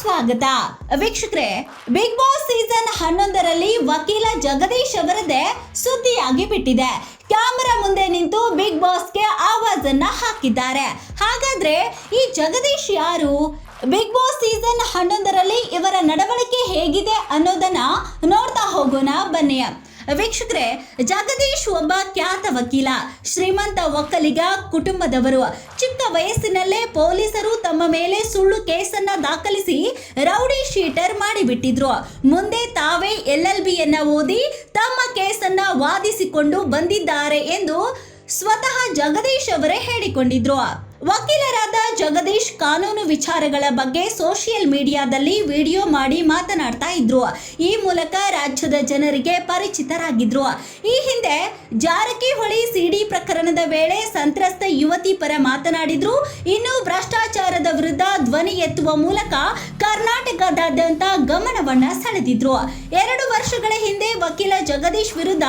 ಸ್ವಾಗತ. ವೀಕ್ಷಕರೇ big boss season ಹನ್ನೊಂದರಲ್ಲಿ ವಕೀಲ ಜಗದೀಶ್ ಅವರದೇ ಸುದ್ದಿಯಾಗಿ ಬಿಟ್ಟಿದೆ. ಕ್ಯಾಮರಾ ಮುಂದೆ ನಿಂತು ಬಿಗ್ ಬಾಸ್ಗೆ ಆವಾಜನ್ನ ಹಾಕಿದ್ದಾರೆ. ಹಾಗಾದ್ರೆ ಈ ಜಗದೀಶ್ ಯಾರು? ಬಿಗ್ ಬಾಸ್ ಸೀಸನ್ ಹನ್ನೊಂದರಲ್ಲಿ ಇವರ ನಡವಳಿಕೆ ಹೇಗಿದೆ ಅನ್ನೋದನ್ನ ನೋಡ್ತಾ ಹೋಗೋಣ ಬನ್ನಿ. ವೀಕ್ಷಕರೇ, ಜಗದೀಶ್ ಒಬ್ಬ ಖ್ಯಾತ ವಕೀಲ. ಶ್ರೀಮಂತ ಒಕ್ಕಲಿಗ, ಕುಟುಂಬದವರು. ಚಿಕ್ಕ ವಯಸ್ಸಿನಲ್ಲೇ ಪೊಲೀಸರು ತಮ್ಮ ಮೇಲೆ ಸುಳ್ಳು ಕೇಸನ್ನ ದಾಖಲಿಸಿ ರೌಡಿ ಶೀಟರ್ ಮಾಡಿಬಿಟ್ಟಿದ್ರು. ಮುಂದೆ ತಾವೇ ಎಲ್ ಎಲ್ ಬಿಯನ್ನ ಓದಿ ತಮ್ಮ ಕೇಸನ್ನ ವಾದಿಸಿಕೊಂಡು ಬಂದಿದ್ದಾರೆ ಎಂದು ಸ್ವತಃ ಜಗದೀಶ್ ಅವರೇ ಹೇಳಿಕೊಂಡಿದ್ರು. ವಕೀಲರಾದ ಜಗದೀಶ್ ಕಾನೂನು ವಿಚಾರಗಳ ಬಗ್ಗೆ ಸೋಷಿಯಲ್ ಮೀಡಿಯಾದಲ್ಲಿ ವಿಡಿಯೋ ಮಾಡಿ ಮಾತನಾಡ್ತಾ ಇದ್ರು. ಈ ಮೂಲಕ ರಾಜ್ಯದ ಜನರಿಗೆ ಪರಿಚಿತರಾಗಿದ್ರು. ಈ ಹಿಂದೆ ಜಾರಕಿಹೊಳಿ ಸಿಡಿ ಪ್ರಕರಣದ ವೇಳೆ ಸಂತ್ರಸ್ತ ಯುವತಿ ಪರ ಮಾತನಾಡಿದ್ರು. ಇನ್ನು ಭ್ರಷ್ಟಾಚಾರದ ವಿರುದ್ಧ ಧ್ವನಿ ಎತ್ತುವ ಮೂಲಕ ಕರ್ನಾಟಕದಾದ್ಯಂತ ಗಮನವನ್ನ ಸೆಳೆದಿದ್ರು. ಎರಡು ವರ್ಷಗಳ ಹಿಂದೆ ವಕೀಲ ಜಗದೀಶ್ ವಿರುದ್ಧ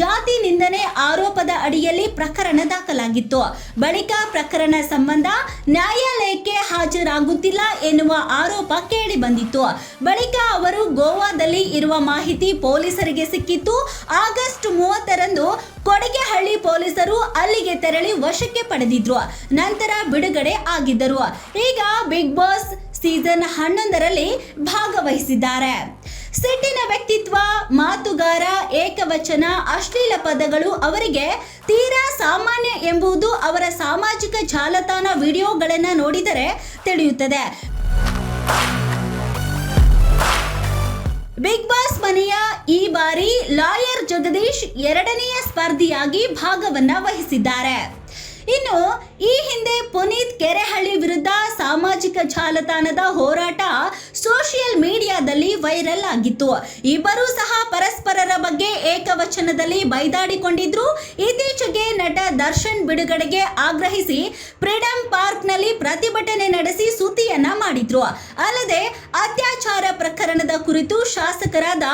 ಜಾತಿ ನಿಂದನೆ ಆರೋಪದ ಅಡಿಯಲ್ಲಿ ಪ್ರಕರಣ ದಾಖಲಾಗಿತ್ತು. ಬಳಿಕ ಪ್ರಕರಣ ಸಂಬಂಧ ನ್ಯಾಯಾಲಯಕ್ಕೆ ಹಾಜರಾಗುತ್ತಿಲ್ಲ ಎನ್ನುವ ಆರೋಪ ಕೇಳಿ ಬಂದಿತ್ತು. ಬಳಿಕ ಅವರು ಗೋವಾದಲ್ಲಿ ಇರುವ ಮಾಹಿತಿ ಪೊಲೀಸರಿಗೆ ಸಿಕ್ಕಿತ್ತು. ಆಗಸ್ಟ್ ಮೂವತ್ತರಂದು ಕೊಡಗೆಹಳ್ಳಿ ಪೊಲೀಸರು ಅಲ್ಲಿಗೆ ತೆರಳಿ ವಶಕ್ಕೆ ಪಡೆದಿದ್ರು. ನಂತರ ಬಿಡುಗಡೆ ಆಗಿದ್ದರು. ಈಗ ಬಿಗ್ ಬಾಸ್ ಸೀಸನ್ ಹನ್ನೊಂದರಲ್ಲಿ ಭಾಗವಹಿಸಿದ್ದಾರೆ. ಸಿಟ್ಟಿನ ವ್ಯಕ್ತಿತ್ವ, ಮಾತುಗಾರ, ಏಕವಚನ, ಅಶ್ಲೀಲ ಪದಗಳು ಅವರಿಗೆ ತೀರಾ ಸಾಮಾನ್ಯ ಎಂಬುದು ಅವರ ಸಾಮಾಜಿಕ ಜಾಲತಾಣ ವಿಡಿಯೋಗಳನ್ನು ನೋಡಿದರೆ ತಿಳಿಯುತ್ತದೆ. ಬಿಗ್ ಬಾಸ್ ಮನೆಯ ಈ ಬಾರಿ ಲಾಯರ್ ಜಗದೀಶ್ ಎರಡನೆಯ ಸ್ಪರ್ಧಿಯಾಗಿ ಭಾಗವನ್ನ ವಹಿಸಿದ್ದಾರೆ. ಇನ್ನು ಈ ಹಿಂದೆ ಪುನೀತ್ ಕೆರೆಹಳ್ಳಿ ವಿರುದ್ಧ ಸಾಮಾಜಿಕ ಜಾಲತಾಣದ ಹೋರಾಟ ಸೋಷಿಯಲ್ ಮೀಡಿಯಾದಲ್ಲಿ ವೈರಲ್ ಆಗಿತ್ತು. ಇಬ್ಬರೂ ಸಹ ಪರಸ್ಪರರ ಬಗ್ಗೆ ಏಕವಚನದಲ್ಲಿ ಬೈದಾಡಿಕೊಂಡಿದ್ರು. ಇತ್ತೀಚೆಗೆ ನಟ ದರ್ಶನ್ ಬಿಡುಗಡೆಗೆ ಆಗ್ರಹಿಸಿ ಫ್ರೀಡಂ ಪಾರ್ಕ್ನಲ್ಲಿ ಪ್ರತಿಭಟನೆ ನಡೆಸಿ ಸುದ್ದಿಯನ್ನ ಮಾಡಿದ್ರು. ಅಲ್ಲದೆ ಅತ್ಯಾಚಾರ ಪ್ರಕರಣದ ಕುರಿತು ಶಾಸಕರಾದ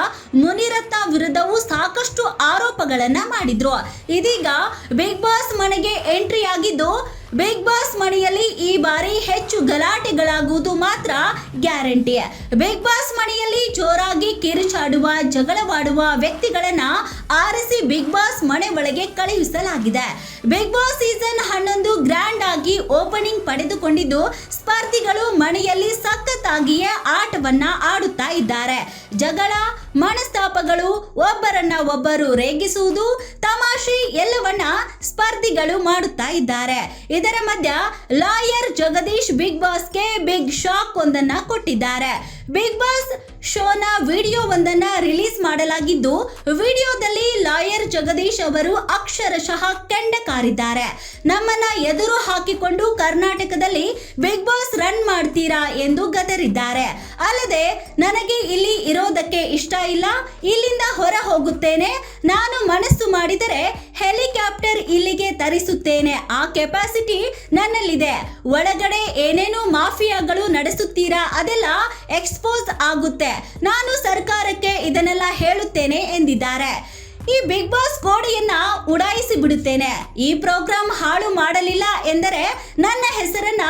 ಮುನಿರತ್ನ ವಿರುದ್ಧವೂ ಸಾಕಷ್ಟು ಆರೋಪಗಳನ್ನ ಮಾಡಿದ್ರು. ಇದೀಗ ಬಿಗ್ ಬಾಸ್ ಮನೆಗೆ ಎಂಟ್ರಿ ಆಗಿದ್ದು ಬಿಗ್ ಬಾಸ್ ಮನೆಯಲ್ಲಿ ಈ ಬಾರಿ ಹೆಚ್ಚು ಗಲಾಟೆಗಳಾಗುವುದು ಮಾತ್ರ ಗ್ಯಾರಂಟಿ. ಬಿಗ್ ಬಾಸ್ ಮನೆಯಲ್ಲಿ ಜೋರಾಗಿ ಕಿರುಚಾಡುವ, ಜಗಳವಾಡುವ ವ್ಯಕ್ತಿಗಳನ್ನ ಆರಿಸಿ ಬಿಗ್ ಬಾಸ್ ಮನೆ ಒಳಗೆ ಕಳುಹಿಸಲಾಗಿದೆ. ಬಿಗ್ ಬಾಸ್ ಸೀಸನ್ ಹನ್ನೊಂದು ಗ್ರ್ಯಾಂಡ್ ಆಗಿ ಓಪನಿಂಗ್ ಪಡೆದುಕೊಂಡಿದ್ದು, ಸ್ಪರ್ಧಿಗಳು ಮನೆಯಲ್ಲಿ ಸಖತ್ತಾಗಿಯೇ ಆಟವನ್ನ ಆಡುತ್ತಾ ಇದ್ದಾರೆ. ಜಗಳ, ಮನಸ್ತಾಪಗಳು ಒಬ್ಬರನ್ನ ಒಬ್ಬರು ರೇಗಿಸುವುದು, ತಮಾಷೆ ಎಲ್ಲವನ್ನ ಸ್ಪರ್ಧಿಗಳು ಮಾಡುತ್ತಾ ಇದ್ದಾರೆ. ಇದರ ಮಧ್ಯ ಲಾಯರ್ ಜಗದೀಶ್ ಬಿಗ್ ಬಾಸ್ಗೆ ಬಿಗ್ ಶಾಕ್ ಒಂದನ್ನ ಕೊಟ್ಟಿದ್ದಾರೆ. ಬಿಗ್ ಬಾಸ್ ಶೋನ ವಿಡಿಯೋ ಒಂದನ್ನ ರಿಲೀಸ್ ಮಾಡಲಾಗಿದ್ದು, ವಿಡಿಯೋದಲ್ಲಿ ಲಾಯರ್ ಜಗದೀಶ್ ಅವರು ಅಕ್ಷರಶಃ ಕೆಂಡ ಕಾರಿದ್ದಾರೆ ನಮ್ಮನ್ನ ಎದುರು ಹಾಕಿಕೊಂಡು ಕರ್ನಾಟಕದಲ್ಲಿ ಬಿಗ್ ಬಾಸ್ ರನ್ ಮಾಡ್ತೀರಾ ಎಂದು ಗದರಿದ್ದಾರೆ. ಅಲ್ಲದೆ, ನನಗೆ ಇಲ್ಲಿ ಇರೋದಕ್ಕೆ ಇಷ್ಟ ಇಲ್ಲ, ಇಲ್ಲಿಂದ ಹೊರ ಹೋಗುತ್ತೇನೆ. ನಾನು ಮನಸ್ಸು ಮಾಡಿದರೆ ಹೆಲಿಕಾಪ್ಟರ್ ಇಲ್ಲಿಗೆ ತರಿಸುತ್ತೇನೆ. ಆ ಕೆಪಾಸಿಟಿ ನನ್ನಲ್ಲಿದೆ. ಒಳಗಡೆ ಏನೇನು ಮಾಫಿಯಾಗಳು ನಡೆಸುತ್ತೀರಾ? ಅದೆಲ್ಲ ಎಕ್ಸ್ಪೋಸ್ ಆಗುತ್ತೆ. ನಾನು ಸರ್ಕಾರಕ್ಕೆ ಇದನ್ನೆಲ್ಲ ಹೇಳುತ್ತೇನೆ ಎಂದಿದ್ದಾರೆ. ಈ ಬಿಗ್ ಬಾಸ್ ಗೋಡೆಯನ್ನ ಉಡಾಯಿಸಿ ಬಿಡುತ್ತೇನೆ. ಈ ಪ್ರೋಗ್ರಾಂ ಹಾಳು ಮಾಡಲಿಲ್ಲ ಎಂದರೆ ನನ್ನ ಹೆಸರನ್ನ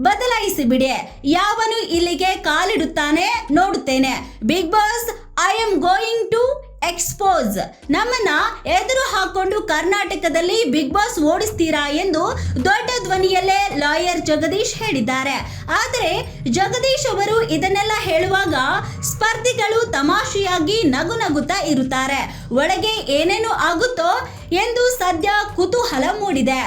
ಬದಲಾಯಿಸಿ ಬಿಡಿ. ಯಾವನು ಇಲ್ಲಿಗೆ ಕಾಲಿಡುತ್ತಾನೆ ನೋಡುತ್ತೇನೆ. Big boss I am going to expose ನಮ್ಮನ್ನ ಎದುರು ಹಾಕೊಂಡು ಕರ್ನಾಟಕದಲ್ಲಿ ಬಿಗ್ ಬಾಸ್ ಓಡಿಸ್ತೀರಾ ಎಂದು ದೊಡ್ಡ ಧ್ವನಿಯಲ್ಲೇ ಲಾಯರ್ ಜಗದೀಶ್ ಹೇಳಿದ್ದಾರೆ. ಆದರೆ ಜಗದೀಶ್ ಅವರು ಇದನ್ನೆಲ್ಲ ಹೇಳುವಾಗ ಸ್ಪರ್ಧಿಗಳು ತಮಾಷೆಯಾಗಿ ನಗು ನಗುತ್ತಾ ಇರುತ್ತಾರೆ. ಒಳಗೆ ಏನೇನು ಆಗುತ್ತೋ ಎಂದು ಸದ್ಯ ಕುತೂಹಲ ಮೂಡಿದೆ.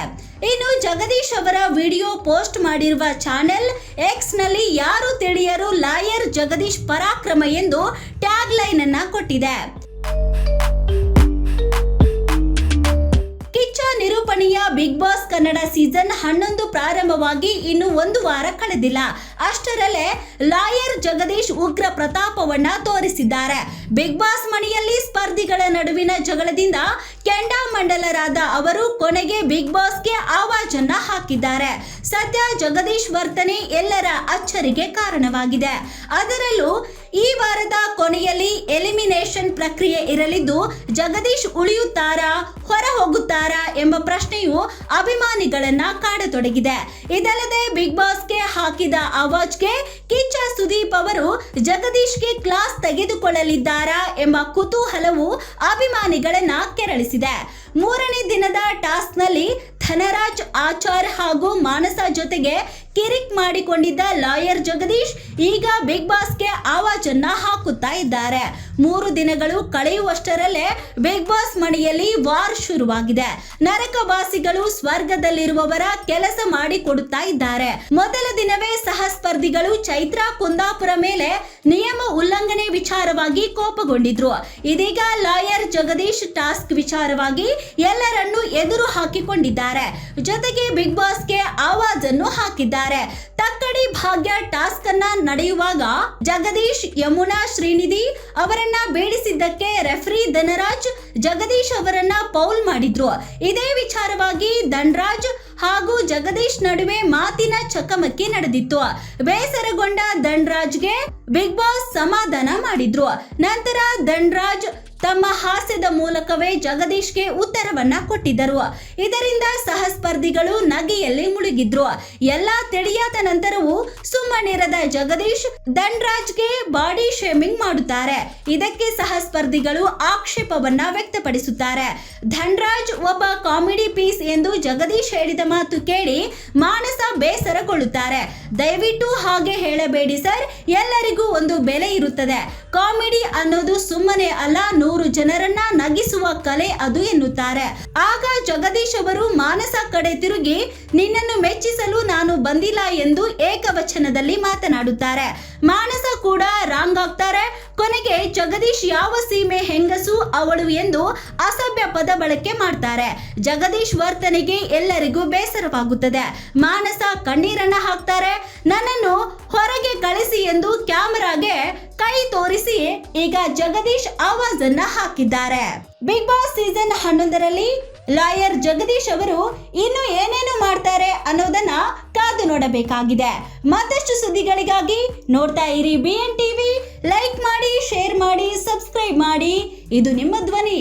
ಇನ್ನು ಜಗದೀಶ್ ಅವರ ವಿಡಿಯೋ ಪೋಸ್ಟ್ ಮಾಡಿರುವ ಚಾನೆಲ್ ಎಕ್ಸ್ನಲ್ಲಿ ಯಾರು ತಿಳಿಯರು ಲಾಯರ್ ಜಗದೀಶ್ ಪರಾಕ್ರಮ ಎಂದು ಟ್ಯಾಗ್ ಲೈನ್ ಅನ್ನ ಕೊಟ್ಟಿದೆ. ಕಿಚ್ಚ ನಿರೂಪಣೆಯ ಬಿಗ್ ಬಾಸ್ ಕನ್ನಡ ಸೀಸನ್ ಹನ್ನೊಂದು ಪ್ರಾರಂಭವಾಗಿ ಇನ್ನು ಒಂದು ವಾರ ಕಳೆದಿಲ್ಲ. ಅಷ್ಟರಲ್ಲೇ ಲಾಯರ್ ಜಗದೀಶ್ ಉಗ್ರ ಪ್ರತಾಪವನ್ನ ತೋರಿಸಿದ್ದಾರೆ. ಬಿಗ್ ಬಾಸ್ ಮನೆಯಲ್ಲಿ ಸ್ಪರ್ಧಿಗಳ ನಡುವಿನ ಜಗಳದಿಂದ ಕೆಂಡಾಮಂಡಲರಾದ ಅವರು ಕೊನೆಗೆ ಬಿಗ್ ಬಾಸ್ಗೆ ಆವಾಜನ್ನ ಹಾಕಿದ್ದಾರೆ. ಸದ್ಯ ಜಗದೀಶ್ ವರ್ತನೆ ಎಲ್ಲರ ಅಚ್ಚರಿಗೆ ಕಾರಣವಾಗಿದೆ. ಅದರಲ್ಲೂ ಈ ವಾರದ ಕೊನೆಯಲ್ಲಿ ಎಲಿಮಿನೇಷನ್ ಪ್ರಕ್ರಿಯೆ ಇರಲಿದ್ದು ಜಗದೀಶ್ ಉಳಿಯುತ್ತಾರಾ ಹೊರ ಹೋಗುತ್ತಾರಾ ಎಂಬ ಪ್ರಶ್ನೆಯು ಅಭಿಮಾನಿಗಳನ್ನ ಕಾಡತೊಡಗಿದೆ. ಇದಲ್ಲದೆ ಬಿಗ್ ಬಾಸ್ಗೆ ಹಾಕಿದ ಅವಾಜ್ಗೆ ಕಿಚ್ಚ ಸುದೀಪ್ ಅವರು ಜಗದೀಶ್ಗೆ ಕ್ಲಾಸ್ ತೆಗೆದುಕೊಳ್ಳಲಿದ್ದಾರಾ ಎಂಬ ಕುತೂಹಲವು ಅಭಿಮಾನಿಗಳನ್ನ ಕೆರಳಿಸಿದೆ. ಮೂರನೇ ದಿನದ ಟಾಸ್ಕ್ನಲ್ಲಿ ಧನರಾಜ್ ಆಚಾರ್ ಹಾಗೂ ಮಾನಸ ಜೊತೆಗೆ ಕಿರಿಕ್ ಮಾಡಿಕೊಂಡಿದ್ದ ಲಾಯರ್ ಜಗದೀಶ್ ಈಗ ಬಿಗ್ ಬಾಸ್ಗೆ ಆವಾಜನ್ನ ಹಾಕುತ್ತಾ ಇದ್ದಾರೆ. ಮೂರು ದಿನಗಳು ಕಳೆಯುವಷ್ಟರಲ್ಲೇ ಬಿಗ್ ಬಾಸ್ ಮನೆಯಲ್ಲಿ ವಾರ್ ಶುರುವಾಗಿದೆ. ನರಕವಾಸಿಗಳು ಸ್ವರ್ಗದಲ್ಲಿರುವವರ ಕೆಲಸ ಮಾಡಿಕೊಡುತ್ತಾ ಇದ್ದಾರೆ. ಮೊದಲ ದಿನವೇ ಸಹ ಸ್ಪರ್ಧಿಗಳು ಚೈತ್ರ ಕುಂದಾಪುರ ಮೇಲೆ ನಿಯಮ ಉಲ್ಲಂಘನೆ ವಿಚಾರವಾಗಿ ಕೋಪಗೊಂಡಿದ್ರು. ಇದೀಗ ಲಾಯರ್ ಜಗದೀಶ್ ಟಾಸ್ಕ್ ವಿಚಾರವಾಗಿ ಎಲ್ಲರನ್ನು ಎದುರು ಹಾಕಿಕೊಂಡಿದ್ದಾರೆ. ಜೊತೆಗೆ ಬಿಗ್ ಬಾಸ್ಗೆ ಆವಾಜನ್ನು ಹಾಕಿದ್ದಾರೆ. ತಕ್ಕಡಿ ಭಾಗ್ಯ ಟಾಸ್ಕ್ ಅನ್ನ ನಡೆಯುವಾಗ ಜಗದೀಶ್ ಯಮುನಾ ಶ್ರೀನಿಧಿ ಅವರನ್ನ ಬೇಡಿಸಿದ್ದಕ್ಕೆ ರೆಫ್ರಿ ಧನರಾಜ್, ಜಗದೀಶ್ ಅವರನ್ನ ಪೌಲ್ ಮಾಡಿದ್ರು. ಇದೇ ವಿಚಾರವಾಗಿ ಧನರಾಜ್ ಹಾಗೂ ಜಗದೀಶ್ ನಡುವೆ ಮಾತಿನ ಚಕಮಕಿ ನಡೆದಿತ್ತು. ಬೇಸರಗೊಂಡ ಧನ್ರಾಜ್ಗೆ ಬಿಗ್ ಬಾಸ್ ಸಮಾಧಾನ ಮಾಡಿದ್ರು. ನಂತರ ಧನ್ರಾಜ್ ತಮ್ಮ ಹಾಸ್ಯದ ಮೂಲಕವೇ ಜಗದೀಶ್ಗೆ ಉತ್ತರವನ್ನ ಕೊಟ್ಟಿದ್ದರು. ಇದರಿಂದ ಸಹ ಸ್ಪರ್ಧಿಗಳು ನಗೆಯಲ್ಲಿ ಮುಳುಗಿದ್ರು. ಎಲ್ಲಾ ತಿಳಿಯಾದ ನಂತರವೂ ಸುಮ್ಮನಿರದ ಜಗದೀಶ್ ಧನ್ರಾಜ್ಗೆ ಬಾಡಿ ಶೇಮಿಂಗ್ ಮಾಡುತ್ತಾರೆ. ಇದಕ್ಕೆ ಸಹ ಸ್ಪರ್ಧಿಗಳು ಆಕ್ಷೇಪವನ್ನ ವ್ಯಕ್ತಪಡಿಸುತ್ತಾರೆ. ಧನ್ರಾಜ್ ಒಬ್ಬ ಕಾಮಿಡಿ ಪೀಸ್ ಎಂದು ಜಗದೀಶ್ ಹೇಳಿದ ಮಾತು ಕೇಳಿ ಮಾನಸ ಬೇಸರಗೊಳ್ಳುತ್ತಾರೆ. ದಯವಿಟ್ಟು ಹಾಗೆ ಹೇಳಬೇಡಿ ಸರ್, ಎಲ್ಲರಿಗೂ ಒಂದು ಬೆಲೆ ಇರುತ್ತದೆ. ಕಾಮಿಡಿ ಅನ್ನೋದು ಸುಮ್ಮನೆ ಅಲ್ಲ, ನೂರು ಜನರನ್ನ ನಗಿಸುವ ಕಲೆ ಅದು ಎನ್ನುತ್ತಾರೆ. ಆಗ ಜಗದೀಶ್ ಅವರು ಮಾನಸ ಕಡೆ ತಿರುಗಿ ನಿನ್ನನ್ನು ಮೆಚ್ಚಿಸಲು ನಾನು ಬಂದಿಲ್ಲ ಎಂದು ಏಕವಚನದಲ್ಲಿ ಮಾತನಾಡುತ್ತಾರೆ. ಮಾನಸ ಕೂಡ ರಾಂಗ್ ಆಗ್ತಾರೆ ಕೊನೆಗೆ ಜಗದೀಶ್ ಯಾವ ಸೀಮೆ ಹೆಂಗಸು ಅವಳು ಎಂದು ಅಸಭ್ಯ ಪದ ಬಳಕೆ ಮಾಡ್ತಾರೆ. ಜಗದೀಶ್ ವರ್ತನೆಗೆ ಎಲ್ಲರಿಗೂ ಬೇಸರವಾಗುತ್ತದೆ. ಮಾನಸ ಕಣ್ಣೀರನ್ನ ಹಾಕ್ತಾರೆ. ನನ್ನನ್ನು ಹೊರಗೆ ಕಳಿಸಿ ಎಂದು ಕ್ಯಾಮರಾಗೆ ಕೈ ತೋರಿಸಿ ಈಗ ಜಗದೀಶ್ ಆವಾಜನ್ನ ಹಾಕಿದ್ದಾರೆ. ಬಿಗ್ ಬಾಸ್ ಸೀಸನ್ ಹನ್ನೊಂದರಲ್ಲಿ ಲಾಯರ್ ಜಗದೀಶ್ ಅವರು ಇನ್ನು ಏನೇನು ಮಾಡ್ತಾರೆ ಅನ್ನೋದನ್ನ ಕಾದು ನೋಡಬೇಕಾಗಿದೆ. ಮತ್ತಷ್ಟು ಸುದ್ದಿಗಳಿಗಾಗಿ ನೋಡ್ತಾ ಇರಿ ಬಿ ಎನ್ ಟಿವಿ ಲೈಕ್ ಮಾಡಿ ಶೇರ್ ಮಾಡಿ ಸಬ್ಸ್ಕ್ರೈಬ್ ಮಾಡಿ. ಇದು ನಿಮ್ಮ ಧ್ವನಿ.